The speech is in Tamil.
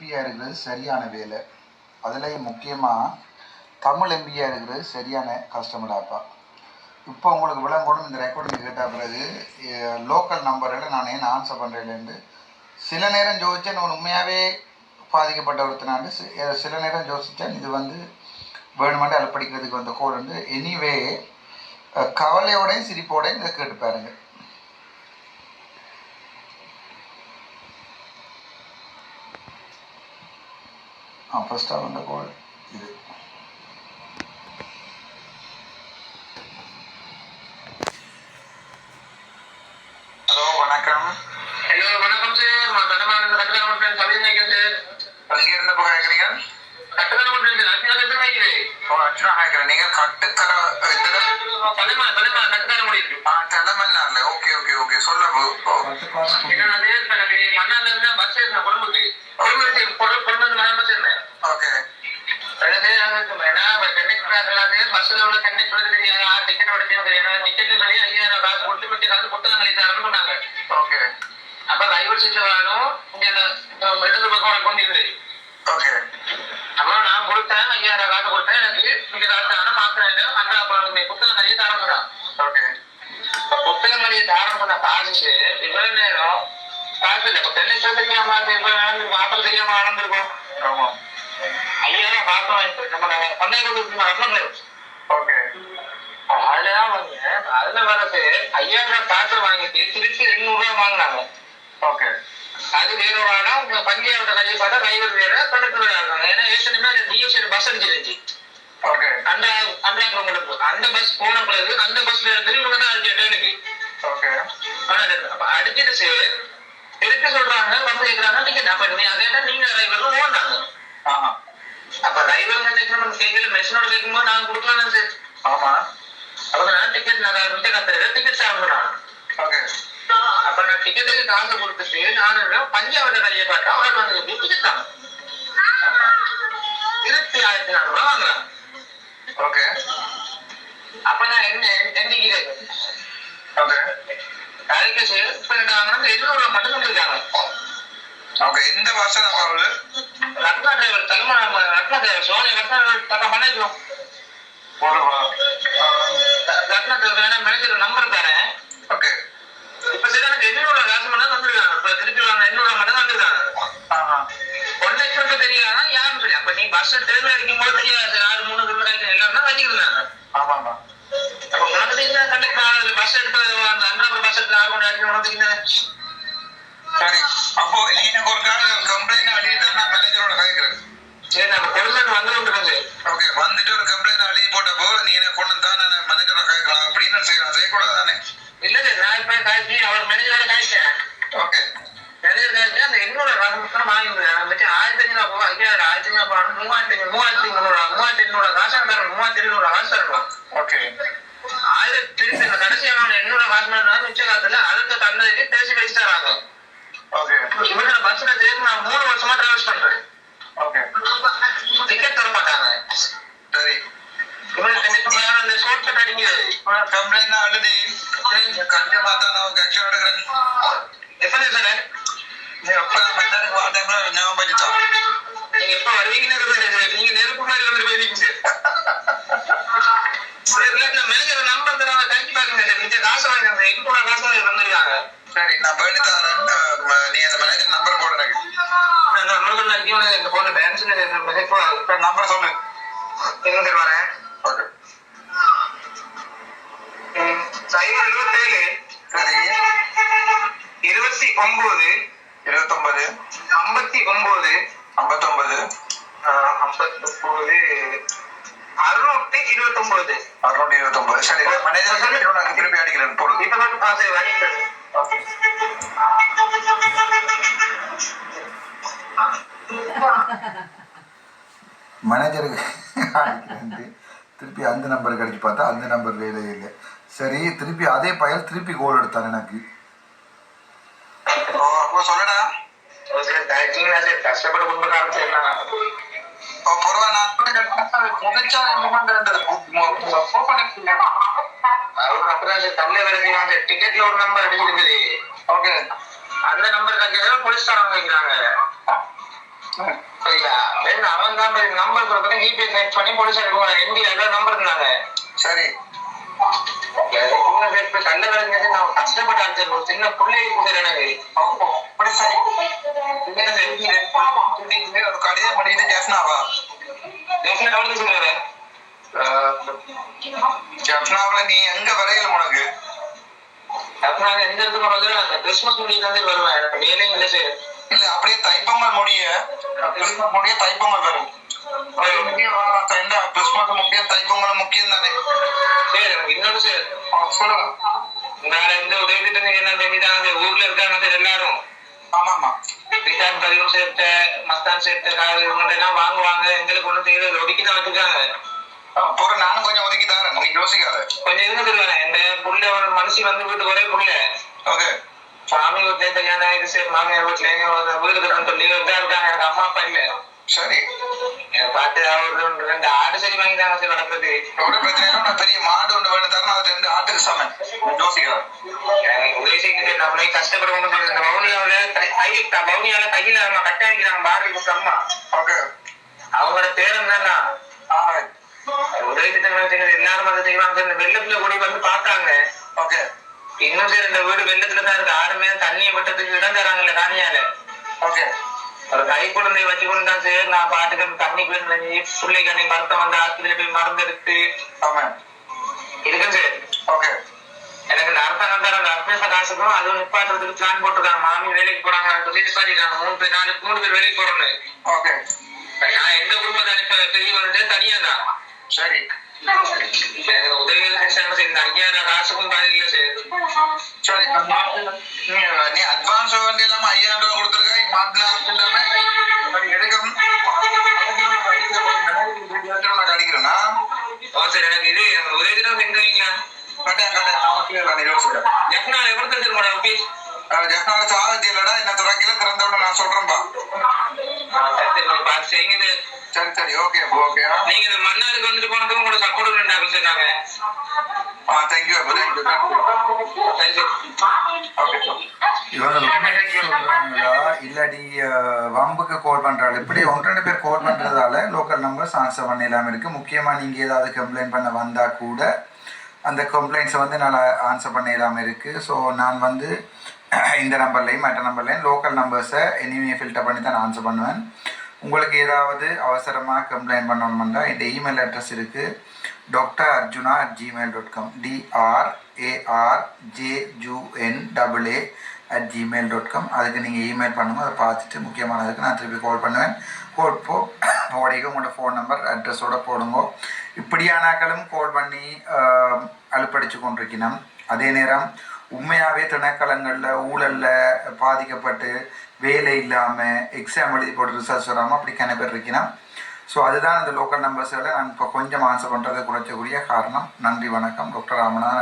எம்பியாக இருக்கிறது சரியான வேலை. அதுலேயும் முக்கியமாக தமிழ் எம்பியாக இருக்கிறது சரியான கஸ்டமராப்பா இப்போ உங்களுக்கு விளங்கணும் இந்த ரெக்கார்டிங் கேட்ட பிறகு லோக்கல் நம்பரில் நான் ஏன் ஆன்சர் பண்ணுறேன்லேருந்து சில நேரம் ஜோதிச்சேன் நான் உண்மையாகவே பாதிக்கப்பட்ட ஒருத்தனாண்டு சி- சில நேரம் யோசித்தேன் இது வந்து வேணுமெண்டு அலப்படிக்கிறதுக்கு வந்த கோல் வந்து எனிவே கவலையோடையும் சிரிப்போடையும் இதை கேட்டு பாருங்கள் ஃபஸ்ட்டாக வந்த கோல் இது. ஹலோ வணக்கம். ஹலோ வணக்கம் சார் நான் தனமான கட்டண மட்டும் சபை நினைக்கிறேன் சார் அங்கே இருந்த போக கேட்குறீங்க? கட்டண மட்டும் சார் அஞ்சு லட்சம் நினைக்கிறேன் ஓ அர்ச்சனா கேட்குறேன். நீங்கள் கட்டுக்கர இந்த தலைமா தலைமா கட்டண முடியும் ஆ தலைமன்னார்ல. Okay okay okay. சொல்ல ஏன்னா அது எனக்கு மண்ணால இருந்தா பஸ் ஏறின கொழும்புக்கு. கொழும்புக்கு கொழு- கொண்டு வந்து நான் பஸ் ஏறினேன் ஓகே. ஏன்னா பஸ்ல உள்ள கண்டக்டர் தெரியாது. யார் டிக்கெட் தெரியாது டிக்கெட் சொல்லி ஐயாயிரம் காசு கொடுத்து காசு புத்தகம் சொன்னாங்க. ஓகே. அப்ப ரைவர் சீட்ல வராலும் இங்க அந்த அஹ், இடது பக்கம் உனக்கு கொண்டு இருந்தது ஓகே. அப்ப நான் கொடுத்தேன் ஐயாயிரம் காசு கொடுத்தேன். எனக்கு இந்த காசு ஆனால் மாத்திரம் அந்த அப்புறம் இந்த புத்தகம் நிறைய ஓகே. புத்தகம் நிறைய காசுக்கு இவ்வளவு நேரம். காசு இல்லை. இப்போ தென்னை தெரியாம இவ்வளவு மாத்திரம் தெரியாம நடந்திருக்கும் ஆமாம் ஐயாயிரம் காசு வாங்கிட்டு நம்ம பந்தயம் வரணும் ஓகே. அதுலதான் வந்து அதுல வரது ஐயாயிரம் காசு வாங்கிட்டு திருப்பி எண்ணூறு ரூபாய் வாங்கினாங்க. ஓகே. அது வேற வாடா உங்க பஞ்சாயத்து கையை பார்த்தா டிரைவர் வேற கண்டக்டர் இருக்காங்க ஏன்னா ஏற்கனவே டிஎஸ்சி பஸ் அடிச்சிருந்துச்சு. ஓகே. அந்த அந்த பஸ் போன பிறகு அந்த பஸ்ல இருந்து இவங்க தான் அடிச்சு அப்ப அடிச்சிட்டு திருப்பி சொல்றாங்க வந்து கேக்குறாங்க டிக்கெட் அப்ப நீ அதே நீங்க டிரைவர் ஓடினாங்க அப்ப டிரைவர் நம்ம கேட்கல மெஷினோட கேட்கும்போது நான் கொடுக்கலாம் சார் ஆமாம் அப்ப நான் டிக்கெட் நான் விட்டு கத்துறேன். டிக்கெட் சாப்பிடுறான் ஓகே அப்ப நான் டிக்கெட்டுக்கு காசு கொடுத்துட்டு நான் பஞ்சாவத கரையை பார்த்தா அவர் வந்து டிக்கெட் தாங்க? இருபத்தி ஆயிரத்தி நானூறு ரூபாய் வாங்குறாங்க. ஓகே அப்ப நான் என்ன எண்ணிக்கிறேன் ஓகே அதுக்கு சரி இப்ப என்ன வாங்கினா எழுநூறு ரூபாய் மட்டும் தந்துருக்காங்க ஓகே இந்த வருஷம் அவரு ரத்னா டிரைவர் தலைமை ரத்னா டிரைவர் சோனியா ரத்னா டிரைவர் பண்ணிருக்கோம் ஒரு ரத்னா டிரைவர் வேணா மேனேஜர் நம்பர் தரேன். ஓகே. இப்ப சரி எனக்கு எண்ணூறு காசு மட்டும் தந்துருக்காங்க. இப்ப திருப்பி எண்ணூறு மட்டும் தந்துருக்காங்க. ஆஹா ஒன் லட்சம் தெரியாதா யாருன்னு சொல்லி. அப்ப நீ பஸ் ட்ரெயின்ல அடிக்கும் போது தெரியாது. ஆறு மூணு கிலோமீட்டர் எல்லாம் வச்சுக்கிறாங்க ஆமாம் ஆமாம் அப்ப உனக்கு தெரிஞ்ச கண்டக்டர் பஸ் எடுத்து அந்த அண்ணா பஸ் எடுத்து ஆறு மணி அடிக்கணும் சரி. அப்போ எனக்கு ஒரு கால கம்ப்ளைண்ட் அடிட்டு நான் மேனேஜரோட கேட்குறேன் சரி விட்டுருங்க. ஓகே வந்துட்டு ஒரு கம்ப்ளைண்ட் எழுதி போட்டப்போ நீ எனக்கு கொண்டு தான் நான் மேனேஜரோட கேட்கலாம் அப்படின்னு செய்யலாம் செய்யக்கூடாது தானே இல்ல சார் நான் இப்ப காய்ச்சி அவர் மேனேஜரோட காய்ச்சேன் ஓகே. மேனேஜர் காய்ச்சி அந்த காசு மட்டும் வாங்கிருந்தேன் மச்சான் ஆயிரத்தி அஞ்சூறு ரூபா ஐயாயிரம் ஆயிரத்தி ரூபா மூவாயிரத்தி ஐநூறு மூவாயிரத்தி முந்நூறு மூவாயிரத்தி எண்ணூறு காசு தரணும் மூவாயிரத்தி எழுநூறு காசு தரணும். ஓகே. ஆயிரத்தி கடைசி எண்ணூறு காசு மிச்ச காசுல அதுக்கு தந்ததுக்கு பேசி பேசி தராங்க ஓகே இவங்க பஸ்ல சேர்ந்து நான் மூணு வருஷமா டிராவல்ஸ் பண்றேன். ஓகே டிக்கெட் தர மாட்டாங்க. சரி. இவனுக்கு நிச்சயமா அந்த ஷோர்ட் கட் அடிக்கிறது கம்ப்ளைண்ட் எழுதி கண்டிப்பா தான் நான் ஆக்ஷன் எடுக்கிறேன். எப்ப சார் நீ நான் மன்னருக்கு ஞாபகம் பண்ணிட்டான் நீங்க எப்ப வருவீங்கன்னு. நீங்க நெருப்பு மாதிரி வந்து போயிருக்கீங்க சார் சரி இல்ல மேனேஜர் நம்பர் தராங்க பாருங்க சார் இந்த காசு வாங்க எண்ணூறு காசு தந்துருக்காங்க சரி நான் பண்ணி தரேன் அஹ் நீ அந்த மேனேஜர் நம்பர் போடு எனக்கு. நம்பர் நான் இந்த போன பேலன்ஸ் இப்ப நம்பர் சொல்லு. ஓகே. சைபர் சரி. இருபத்தி ஒன்பது இருபத்தொன்பது ஐம்பத்தி ஒன்பது ஐம்பத்தொன்பது ஐம்பத்தொன்பது அறுநூத்தி இருபத்தி ஒன்பது அறுநூத்தி இருபத்தொன்பது சரி மேனேஜர் திருப்பி அடிக்கிறேன். போடு. இப்ப மட்டும் மேனேஜருக்கு அடிக்கிறேன்ட்டு திருப்பி அந்த நம்பருக்கு அடிச்சு பார்த்தா அந்த நம்பர் வேலையே இல்லை சரி திருப்பி அதே பயல் திருப்பி கோல் எடுத்தான் எனக்கு சொல்லடா கஷ்டப்பட்டு குடும்பக்காரன் செய்யலாம் ஓ பொறுவா நான் முகச்சா முகங்கிறது அவர் அப்பதான் சார் தள்ள வேலை செய்வாங்க டிக்கெட்ல ஒரு நம்பர் அடிச்சிருக்குது. ஓகே. அந்த நம்பர் கட்டியதான் போலீஸ் தரம் வைக்கிறாங்க சரியா அவன் தான் நம்பர் கொடுத்தேன் ஜிபிஎஸ் செட் பண்ணி போலீஸ் எம்பி அதான் நம்பர் இருந்தாங்க. சரி. கஷ்டப்பட்டு அடிச்சேன் ஒரு சின்ன பிள்ளை கூட எனக்கு. ஒரு கடிதம் பண்ணிட்டு ஜெஃப்னாவா? டெஃபினட் அவளுக்கு சொல்றாரு? ஜெஃப்னாவில் நீ எங்க வரையில உனக்கு? நான் எந்த இடத்துக்கு வந்து அந்த கிறிஸ்மஸ் முடிவு வந்து வருவேன். எனக்கு வேலையும் இல்லை சார். இல்ல அப்படியே தைப்பொங்கல் முடிய. கிறிஸ்மஸ் முடிய தைப்பொங்கல் வரும். கிறிஸ்மஸ் முக்கியம். தைப்பொங்கல் முக்கியம் தானே. சார் இன்னொரு சார். சொல்லுங்க. வேற எந்த உதவி திட்டம் என்ன தெரிஞ்சுட்டாங்க? ஊர்ல இருக்காங்க எல்லாரும். ஆமா ஆமா ரிட்டார்ட் பதிவும் சேர்த்த மஸ்தான் சேர்த்த இவங்க எல்லாம் வாங்குவாங்க. எங்களுக்கு ஒன்றும் செய்யறது ஒதுக்கி தான் வச்சிருக்காங்க. போற நானும் கொஞ்சம் ஒதுக்கி தரேன். நீ யோசிக்காத. கொஞ்சம் சொல்லுவாங்க இந்த புள்ள ஒரு மனுஷி வந்து வீட்டுக்கு ஒரே புள்ள. ஓகே. சாமி வீட்டுல கல்யாணம் ஆயிடுச்சு சரி மாமியார் வீட்டுல வீடு கட்டணும் சொல்லி இதா இருக்காங்க. எனக்கு அம்மா அப்பா இல்ல. சரி. பார்த்து ஒரு ரெண்டு ஆடு சரி வாங்கிட்டாங்க சார் வளர்க்குறது ஒரு பிரச்சனை பெரிய மாடு ஒன்று வேணும் தரணும் அது ரெண்டு ஆட்டுக்கு சமன் எனக்கு உதவி செய்யுங்க நம்மளே கஷ்டப்படுவோம் இந்த மௌனியாவில கை மௌனியால கையில நம்ம கட்ட வைக்கிறாங்க பாரதி அம்மா ஓகே. அவங்களோட தானா ஆல்ரைட் உதவி எல்லாரும் அதை செய்வாங்க. வெள்ளத்துல வந்து பார்த்தாங்க. ஓகே இன்னும் இந்த வீடு வெள்ளத்துல தான் இருக்கு. யாருமே தண்ணியை விட்டதுக்கு இடம் தராங்கல்ல ஓகே ஒரு வச்சு கொண்டு தான் நான் பாட்டுக்கு தண்ணி போய் பிள்ளை கண்ணி மருத்துவம் வந்து போய் மருந்து எடுத்து. ஆமாம் இருக்கேன் ஓகே எனக்கு இந்த அரசாங்கம் தர அந்த அர்ப்பேச காசுக்கும் அதுவும் நிப்பாட்டுறதுக்கு பிளான் போட்டிருக்காங்க. மாமி வேலைக்கு போறாங்க சொல்லி நிப்பாட்டிருக்காங்க. மூணு பேர் நாலு மூணு பேர் வேலைக்கு போறோம்னு. ஓகே நான் எந்த குடும்பத்தை அனுப்ப தெரிய வந்து தனியா தான் சரி. நீ அட்வான்ஸ் வேண்டிய இல்லாம ஐயாயிரம் ரூபாய் கொடுத்துருக்க மாத்தலாம் இல்லாம அது எடுக்கும் உனக்கு அடிக்கிறேன்னா சார் எனக்கு இது எனக்கு உதவி தினம் செஞ்சுருவீங்களா? கட்டாயம் கட்டாயம். நான் சார் மேடம் ஆஃபீஸ் ஜெஃப்னால இல்லடா. என்ன துறைக்கல திறந்த விட நான் சொல்றேன்பா. பார்த்து செய்யுங்க சார் சரி ஓகே ஓகே நீங்க இந்த மன்னாருக்கு வந்துட்டு சப்போர்ட் ஆ அப்போ ஓகே இவங்க உண்மையை சொல்றாங்களா இல்லாட்டி அஹ், வம்புக்கு கால் பண்றாங்க இப்படி ஒன்று ரெண்டு பேர் கால் பண்றதால லோக்கல் நம்பர்ஸ் ஆன்சர் பண்ண இல்லாமல் இருக்கு. முக்கியமா நீங்க ஏதாவது கம்ப்ளைண்ட் பண்ண வந்தா கூட அந்த கம்ப்ளைண்ட்ஸை வந்து நான் ஆன்சர் பண்ண இல்லாமல் இருக்கு. ஸோ நான் வந்து இந்த நம்பர்லையும் மற்ற நம்பர்லையும் லோக்கல் நம்பர்ஸை இனிமே ஃபில்டர் பண்ணி தான் நான் ஆன்சர் பண்ணுவேன். உங்களுக்கு ஏதாவது அவசரமாக கம்ப்ளைண்ட் பண்ணணும்னா இந்த இமெயில் அட்ரஸ் இருக்குது doctor Arjuna at Gmail dot com D R A R J U N double A at Gmail dot com அதுக்கு நீங்கள் இமெயில் பண்ணுங்க அதை பார்த்துட்டு முக்கியமானதுக்கு நான் திருப்பி கால் பண்ணுவேன். கோல் போ போடிக்க உங்களோட ஃபோன் நம்பர் அட்ரஸோட போடுங்க. இப்படியானாக்களும் கால் பண்ணி ஆஹ், அலுப்படிச்சு கொண்டிருக்கணும். அதே நேரம் உண்மையாகவே திணைக்களங்களில் ஊழலில் பாதிக்கப்பட்டு வேலை இல்லாமல் எக்ஸாம் எழுதி போட்டு ரிசர்ச் வராமல் அப்படி கண பேர் இருக்கணும் ஸோ அதுதான் அந்த லோக்கல் நம்பர்ஸில் நான் இப்போ கொஞ்சம் ஆன்சர் பண்ணுறதை குறைச்சக்கூடிய காரணம். நன்றி வணக்கம். டாக்டர் ராமநாதன்